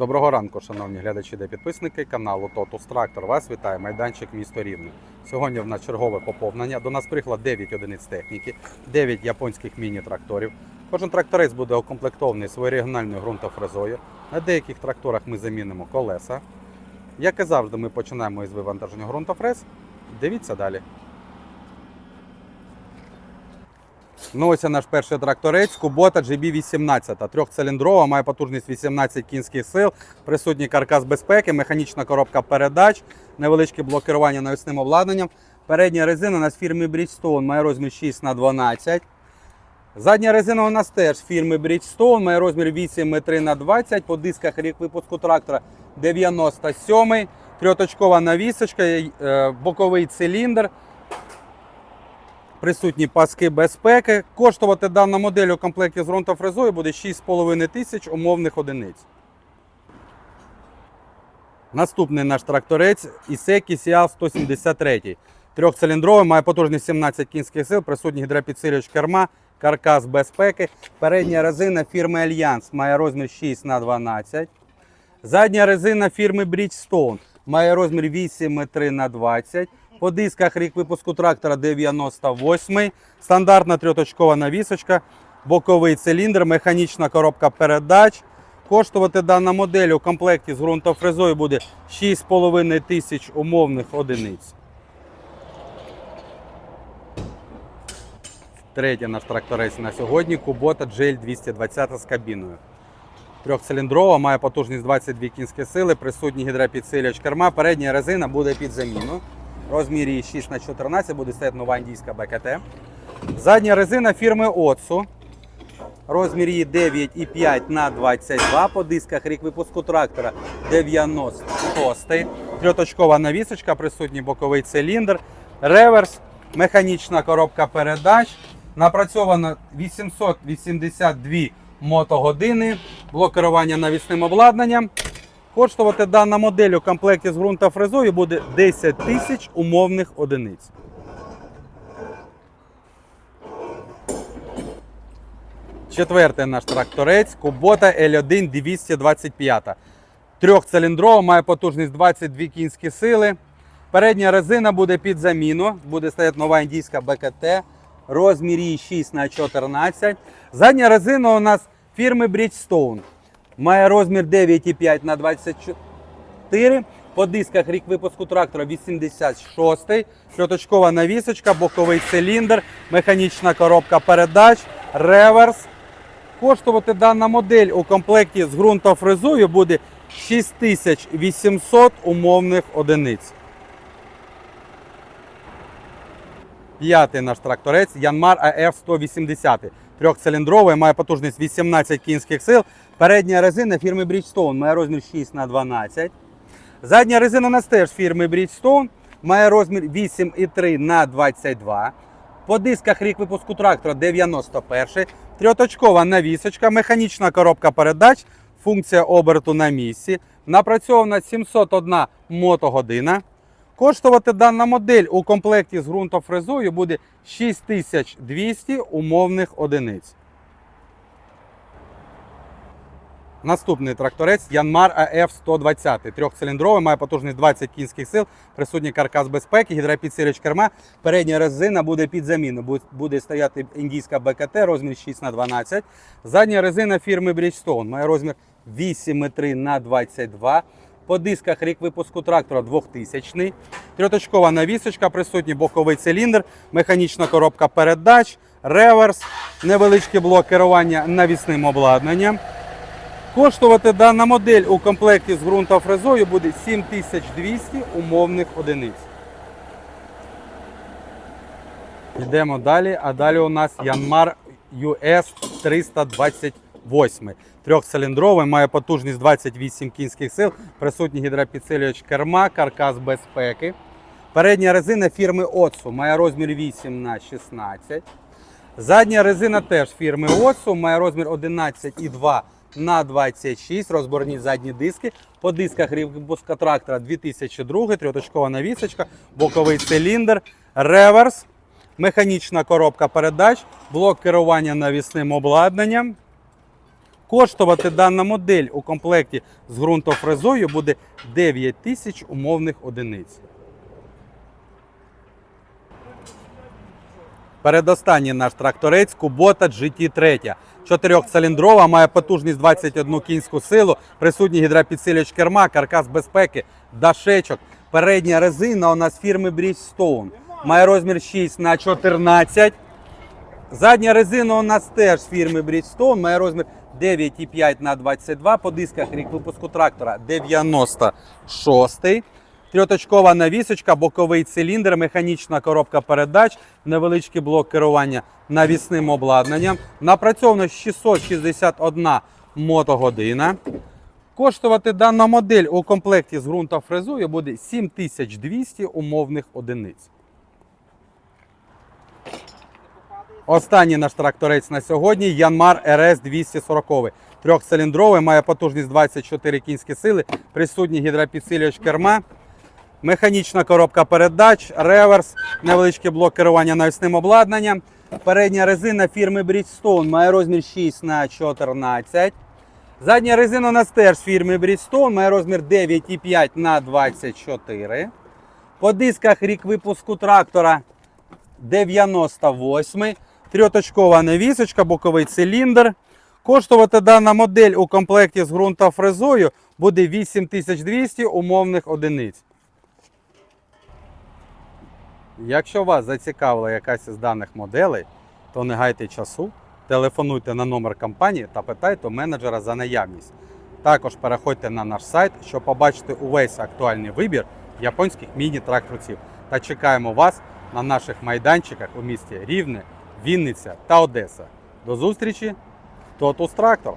Доброго ранку, шановні глядачі та підписники каналу Totus Tractor. Вас вітає майданчик місто Рівне. Сьогодні в нас чергове поповнення. До нас приїхало 9 одиниць техніки, 9 японських міні-тракторів. Кожен тракторець буде укомплектований своєю регіональною ґрунтофрезою. На деяких тракторах ми замінимо колеса. Як і завжди, ми починаємо із вивантаження ґрунтофрез. Дивіться далі. Ну, ось наш перший тракторець Kubota GB18. Трьохциліндрова, має потужність 18 кінських сил, присутній каркас безпеки, механічна коробка передач, невеличке блокування навісним обладнанням. Передня резина у нас фірми Bridgestone має розмір 6 х 12 Задня резина у нас теж фірми Bridgestone, має розмір 8,3 на 20 По дисках рік випуску трактора 97 Трьоточкова навісочка, е, боковий циліндр. Присутні паски безпеки. Коштувати дана модель у комплекті з ґрунтофрезою буде 6,5 тисяч умовних одиниць. Наступний наш тракторець Ісекі Сіал 173. Трьохциліндровий, має потужність 17 кінських сил, присутній гідропідсилювач керма, каркас безпеки. Передня резина фірми Альянс має розмір 6 х 12 Задня резина фірми Bridgestone має розмір 8,3 на 20 По дисках рік випуску трактора 98 Стандартна трьоточкова навісочка, боковий циліндр, механічна коробка передач. Коштувати дана модель у комплекті з ґрунтофрезою буде 6,5 тисяч умовних одиниць. Третій наш тракторець на сьогодні Kubota GL220 з кабіною. Трьохциліндрова, має потужність 22 кінські сили, присутній гідропідсилювач керма. Передня резина буде під заміну. Розмір її 6 на 14 буде стояти нова індійська БКТ. Задня резина фірми Отсу. Розмір її 9,5 на 22 по дисках рік випуску трактора 96. Трьоточкова навісочка, присутній боковий циліндр, реверс, механічна коробка передач. Напрацьовано 882 мотогодини, блок керування навісним обладнанням. Коштувати дана модель у комплекті з ґрунтофрезою буде 10 тисяч умовних одиниць. Четвертий наш тракторець Kubota L1 225. Трьохциліндрова, має потужність 22 кінські сили. Передня резина буде під заміну, буде стояти нова індійська БКТ. Розмір її 6 на 14 Задня резина у нас фірми Bridgestone. Має розмір 9,5 на 24 По дисках рік випуску трактора 86 Трьоточкова навісочка, боковий циліндр, механічна коробка передач, реверс. Коштувати дана модель у комплекті з ґрунтофрезою буде 6800 умовних одиниць. П'ятий наш тракторець Янмар АФ 180. Трьохциліндровий, має потужність 18 кінських сил. Передня резина фірми Bridgestone має розмір 6 на 12 Задня резина у нас теж фірми Bridgestone має розмір 8,3 на 22 По дисках рік випуску трактора 91 Трьоточкова навісочка, механічна коробка передач, функція оберту на місці. Напрацьована 701 мотогодина. Коштувати дана модель у комплекті з ґрунтофрезою буде 6200 умовних одиниць. Наступний тракторець Янмар АФ 120. Трьохциліндровий, має потужність 20 кінських сил, присутній каркас безпеки, гідропідсилювач керма. Передня резина буде під заміну. Буде стояти індійська БКТ, розмір 6 на 12 Задня резина фірми Bridgestone має розмір 8,3 на 22 По дисках рік випуску трактора 2000 Трьоточкова навісочка, присутній боковий циліндр, механічна коробка передач, реверс, невеличкий блок керування навісним обладнанням. Коштувати дана модель у комплекті з ґрунтофрезою буде 7200 умовних одиниць. Йдемо далі, а далі у нас Yanmar US 328. Трьохциліндровий, має потужність 28 кінських сил, присутній гідропідсилювач керма, каркас безпеки. Передня резина фірми Otsu має розмір 8 на 16 Задня резина теж фірми Otsu, має розмір 11,2 на 26, розборні задні диски. По дисках випуска трактора 2002, трьоточкова навісочка, боковий циліндр, реверс, механічна коробка передач, блок керування навісним обладнанням. Коштувати дана модель у комплекті з ґрунтофрезою буде 9 тисяч умовних одиниць. Передостанній наш тракторець Kubota GT3. Чотирьохциліндрова, має потужність 21 кінську силу, присутній гідропідсилювач керма, каркас безпеки, дашечок. Передня резина у нас фірми Bridgestone. Має розмір 6 на 14. Задня резина у нас теж фірми Bridgestone, має розмір 9,5 на 22. По дисках рік випуску трактора 96. Трьоточкова навісочка, боковий циліндр, механічна коробка передач, невеличкий блок керування навісним обладнанням. Напрацьовано 661 мотогодина. Коштувати дана модель у комплекті з ґрунтофрезою буде 7200 умовних одиниць. Останній наш тракторець на сьогодні Янмар РС 240. Трьохциліндровий, має потужність 24 кінські сили, присутній гідропідсилювач керма, механічна коробка передач, реверс, невеличкий блок керування навісним обладнанням. Передня резина фірми Bridgestone має розмір 6 на 14. Задня резина у нас фірми Bridgestone, має розмір 9,5 на 24. По дисках рік випуску трактора 98. Трьоточкова навісочка, боковий циліндр. Коштувати дана модель у комплекті з ґрунтофрезою буде 8200 умовних одиниць. Якщо вас зацікавила якась із даних моделей, то не гайте часу, телефонуйте на номер компанії та питайте менеджера за наявність. Також переходьте на наш сайт, щоб побачити увесь актуальний вибір японських міні-тракторців. Та чекаємо вас на наших майданчиках у місті Рівне, Вінниця та Одеса. До зустрічі! Тотус Трактор!